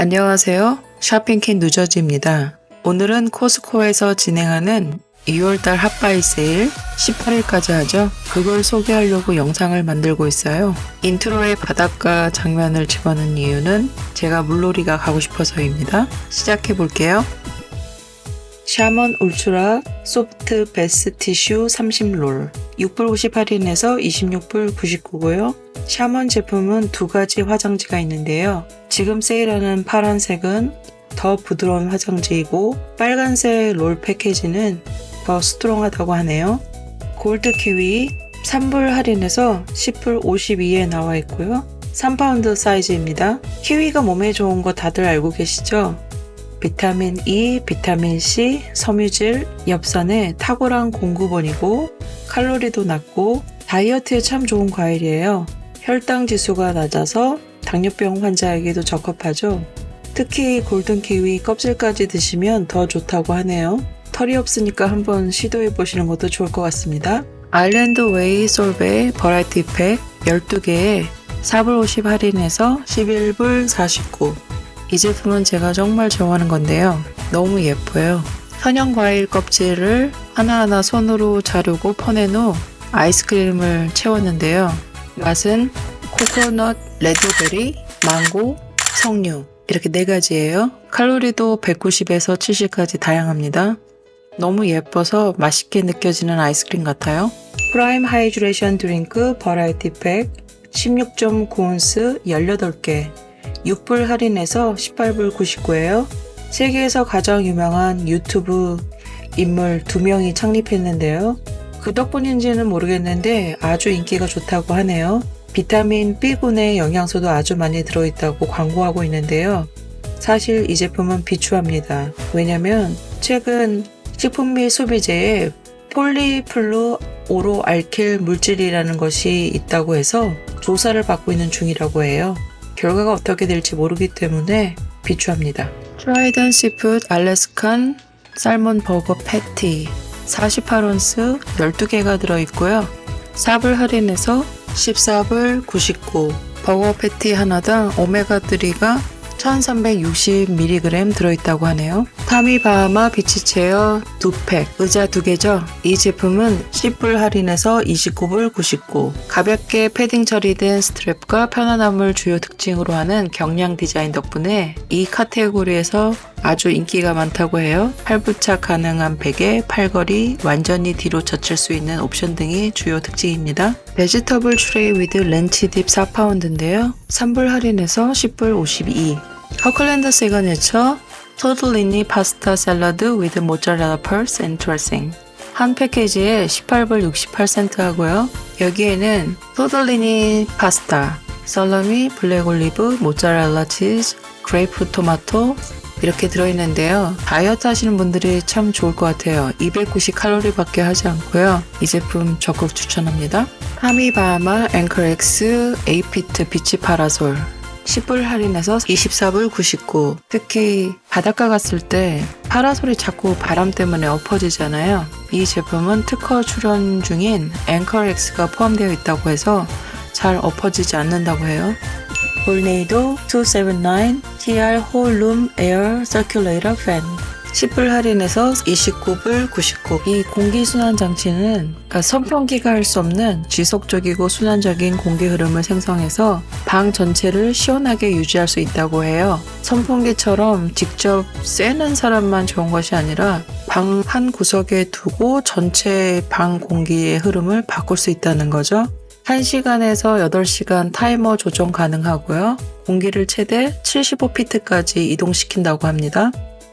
안녕하세요. 쇼핑킨 누저지입니다. 오늘은 코스코에서 진행하는 2월달 핫바이 세일 18일까지 하죠. 그걸 소개하려고 영상을 만들고 있어요. 인트로에 바닷가 장면을 집어넣은 이유는 제가 물놀이가 가고 싶어서입니다. 시작해 볼게요. 샤먼 울트라 소프트 베스 티슈 30롤 6불 58인에서 26불 99고요. 샤먼 제품은 두 가지 화장지가 있는데요. 지금 세일하는 파란색은 더 부드러운 화장지이고 빨간색 롤 패키지는 더 스트롱하다고 하네요. 골드 키위 3불 할인해서 10불 52에 나와 있고요. 3파운드 사이즈입니다. 키위가 몸에 좋은 거 다들 알고 계시죠? 비타민 E, 비타민 C, 섬유질, 엽산의 탁월한 공급원이고 칼로리도 낮고 다이어트에 참 좋은 과일이에요. 혈당 지수가 낮아서 당뇨병 환자에게도 적합하죠. 특히 골든 키위 껍질까지 드시면 더 좋다고 하네요. 털이 없으니까 한번 시도해 보시는 것도 좋을 것 같습니다. 아일랜드 웨이 솔베 버라이티 팩 12개에 4불 50 할인해서 11불 49. 이 제품은 제가 정말 좋아하는 건데요. 너무 예뻐요. 현형 과일 껍질을 하나하나 손으로 자르고 퍼낸 후 아이스크림을 채웠는데요. 맛은 코코넛, 레드베리, 망고, 석류 이렇게 네 가지예요. 칼로리도 190에서 70까지 다양합니다. 너무 예뻐서 맛있게 느껴지는 아이스크림 같아요. 프라임 하이드레이션 드링크 버라이티 팩 16.9온스 18개 6불 할인해서 18불 99예요. 세계에서 가장 유명한 유튜브 인물 두 명이 창립했는데요. 그 덕분인지는 모르겠는데 아주 인기가 좋다고 하네요. 비타민 B군의 영양소도 아주 많이 들어있다고 광고하고 있는데요. 사실 이 제품은 비추합니다. 왜냐면 최근 식품 및 소비재에 폴리플루 오로알킬 물질이라는 것이 있다고 해서 조사를 받고 있는 중이라고 해요. 결과가 어떻게 될지 모르기 때문에 비추합니다. 트라이던 시푸드 알래스칸 살몬 버거 패티 48온스 12개가 들어있고요. 4불 할인해서 14불 99 버거 패티 하나당 오메가3가 1360mg 들어있다고 하네요. 파미바하마 비치체어 2팩, 의자 2개죠. 이 제품은 10불 할인해서 29불 99. 가볍게 패딩 처리된 스트랩과 편안함을 주요 특징으로 하는 경량 디자인 덕분에 이 카테고리에서 아주 인기가 많다고 해요. 팔부착 가능한 베개, 팔걸이, 완전히 뒤로 젖힐 수 있는 옵션 등이 주요 특징입니다. 베지터블 트레이 위드 렌치 딥 4파운드인데요. 3불 할인해서 10불 52. 허클랜드 시그니처 토틀리니 파스타 샐러드 위드 모짜렐라 펄스 앤 드레싱. 한 패키지에 18불 68센트 하고요. 여기에는 토틀리니 파스타, 살라미, 블랙 올리브, 모짜렐라 치즈, 그레이프 토마토, 이렇게 들어있는데요. 다이어트 하시는 분들이 참 좋을 것 같아요. 290 칼로리밖에 하지 않고요. 이 제품 적극 추천합니다. 하미바하마 앵커엑스 에이피트 비치 파라솔 10불 할인해서 24불 99. 특히 바닷가 갔을 때 파라솔이 자꾸 바람 때문에 엎어지잖아요. 이 제품은 특허 출연 중인 앵커엑스가 포함되어 있다고 해서 잘 엎어지지 않는다고 해요. 볼네이도 279 TR 홀룸 에어 서큘레이터 팬 10불 할인해서 29불 99. 이 공기순환 장치는 그러니까 선풍기가 할 수 없는 지속적이고 순환적인 공기 흐름을 생성해서 방 전체를 시원하게 유지할 수 있다고 해요. 선풍기처럼 직접 쐬는 사람만 좋은 것이 아니라 방 한 구석에 두고 전체 방 공기의 흐름을 바꿀 수 있다는 거죠. 1시간에서 8시간 타이머 조정 가능하고요. 공기를 최대 75피트까지 이동시킨다고 합니다.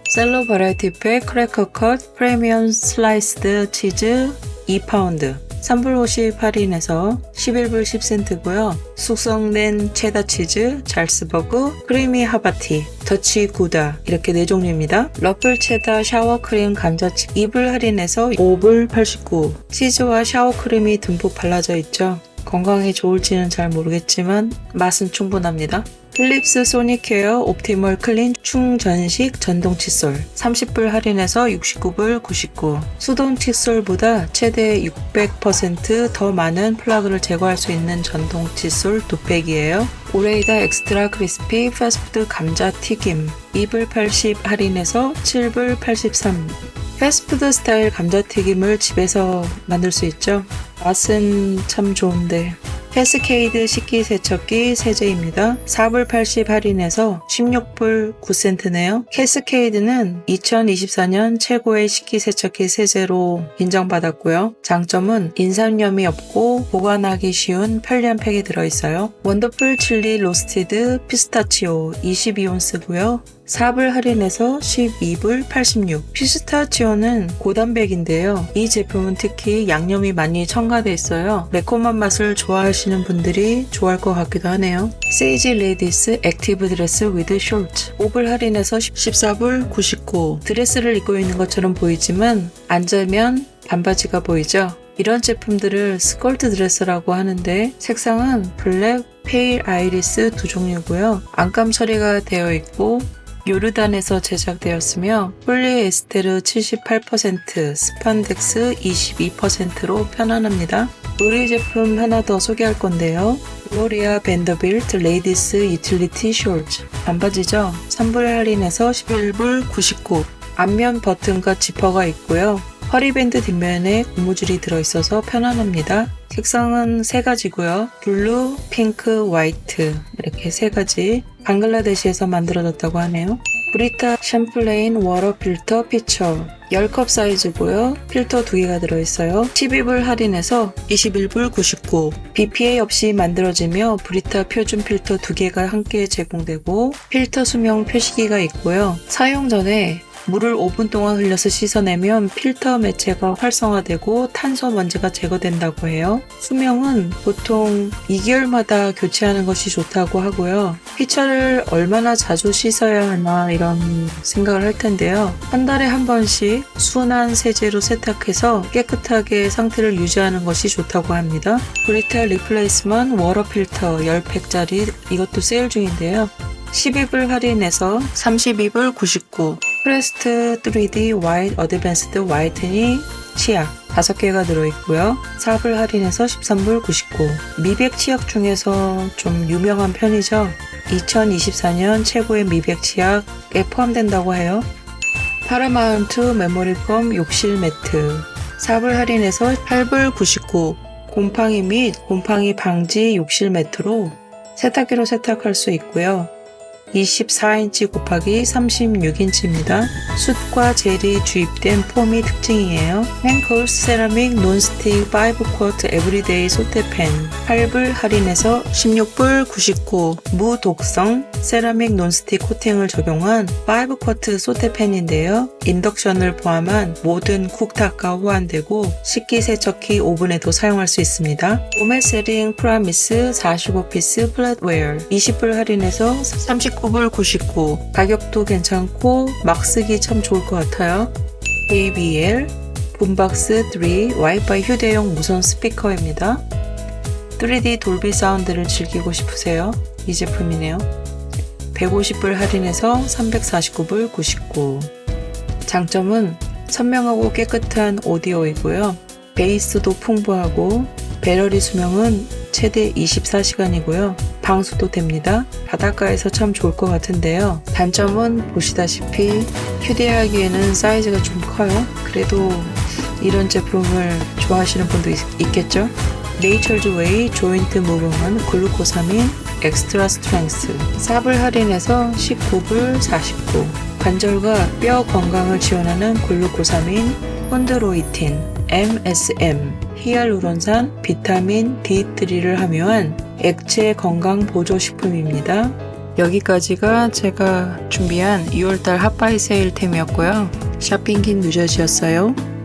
셀러 버라이티 팩 크래커 컷 프리미엄 슬라이스드 치즈 2파운드 3불 50 할인해서 11불 10센트고요. 숙성된 체다 치즈, 잘스버그, 크리미 하바티, 더치 구다 이렇게 네 종류입니다. 러플 체다 샤워 크림 감자칩 2불 할인해서 5불 89 치즈와 샤워 크림이 듬뿍 발라져 있죠. 건강에 좋을지는 잘 모르겠지만 맛은 충분합니다. 필립스 소닉케어 옵티멀 클린 충전식 전동 칫솔 30불 할인해서 69불 99 수동 칫솔보다 최대 600%더 많은 플러그를 제거할 수 있는 전동 칫솔 두 팩이에요. 오레이다 엑스트라 크리스피 패스트푸드 감자 튀김 2불 80 할인해서 7불 83 패스트푸드 스타일 감자튀김을 집에서 만들 수 있죠. 맛은 참 좋은데. 캐스케이드 식기세척기 세제입니다. 4불 80 할인해서 16불 9센트네요. 캐스케이드는 2024년 최고의 식기세척기 세제로 인정받았고요. 장점은 인산염이 없고 보관하기 쉬운 편리한 팩이 들어있어요. 원더풀 칠리 로스티드 피스타치오 22온스고요. 4불 할인해서 12불 86. 피스타치오는 고단백인데요. 이 제품은 특히 양념이 많이 첨가돼 있어요. 매콤한 맛을 좋아하시는 분들이 좋아할 것 같기도 하네요. 세이지 레디스 액티브 드레스 위드 숄트 5불 할인해서 14불 99. 드레스를 입고 있는 것처럼 보이지만 앉으면 반바지가 보이죠? 이런 제품들을 스컬트 드레스라고 하는데 색상은 블랙, 페일 아이리스 두 종류고요. 안감 처리가 되어 있고 요르단에서 제작되었으며 폴리에스테르 78%, 스판덱스 22%로 편안합니다. 우리 제품 하나 더 소개할 건데요. 로리아 밴더빌트 레이디스 유틸리티 숄츠 반바지죠? 3불 할인해서 11불 99 앞면 버튼과 지퍼가 있고요. 허리밴드 뒷면에 고무줄이 들어있어서 편안합니다. 색상은 세 가지고요. 블루, 핑크, 화이트 이렇게 세 가지 방글라데시에서 만들어졌다고 하네요. 브리타 샴플레인 워터 필터 피처 10컵 사이즈고요. 필터 2개가 들어있어요. 12불 할인해서 21불 99 BPA 없이 만들어지며 브리타 표준 필터 2개가 함께 제공되고 필터 수명 표시기가 있고요. 사용 전에 물을 5분 동안 흘려서 씻어내면 필터 매체가 활성화되고 탄소 먼지가 제거된다고 해요. 수명은 보통 2개월마다 교체하는 것이 좋다고 하고요. 피처를 얼마나 자주 씻어야 하나 이런 생각을 할 텐데요. 한 달에 한 번씩 순한 세제로 세탁해서 깨끗하게 상태를 유지하는 것이 좋다고 합니다. 브리타 리플레이스먼 워터 필터 10팩짜리 이것도 세일 중인데요. 12불 할인해서 32불 99 프레스트 3D 와이트 어드밴스드 화이트닝 치약 5개가 들어있고요. 4불 할인해서 13불 99 미백 치약 중에서 좀 유명한 편이죠. 2024년 최고의 미백 치약에 포함된다고 해요. 파라마운트 메모리 폼 욕실 매트 4불 할인해서 8불 99 곰팡이 및 곰팡이 방지 욕실 매트로 세탁기로 세탁할 수 있고요. 24인치 곱하기 36인치입니다. 숯과 젤이 주입된 폼이 특징이에요. 헨컬스 세라믹 논스틱 5쿼트 에브리데이 소테팬 8불 할인해서 16불 99 무독성 세라믹 논스틱 코팅을 적용한 5쿼트 소테팬인데요. 인덕션을 포함한 모든 쿡탑과 호환되고 식기세척기 오븐에도 사용할 수 있습니다. 오메세링 프라미스 45피스 플랫웨어 20불 할인해서 39불 99 가격도 괜찮고 막 쓰기 참 좋을 것 같아요. JBL 붐박스 3 와이파이 휴대용 무선 스피커입니다. 3D 돌비 사운드를 즐기고 싶으세요? 이 제품이네요. 150불 할인해서 349불 99 장점은 선명하고 깨끗한 오디오이고요. 베이스도 풍부하고 배터리 수명은 최대 24시간이고요. 방수도 됩니다. 바닷가에서 참 좋을 것 같은데요. 단점은 보시다시피 휴대하기에는 사이즈가 좀 커요. 그래도 이런 제품을 좋아하시는 분도 있, 있겠죠? 네이처즈 웨이 조인트 무브먼 글루코사민 엑스트라 스트렝스 4불 할인해서 19불 49 관절과 뼈 건강을 지원하는 글루코사민 콘드로이틴 MSM 히알루론산 비타민 D3를 함유한 액체 건강 보조 식품입니다. 여기까지가 제가 준비한 2월달 핫바이 세일템이었고요. 쇼핑 긴 누저지였어요.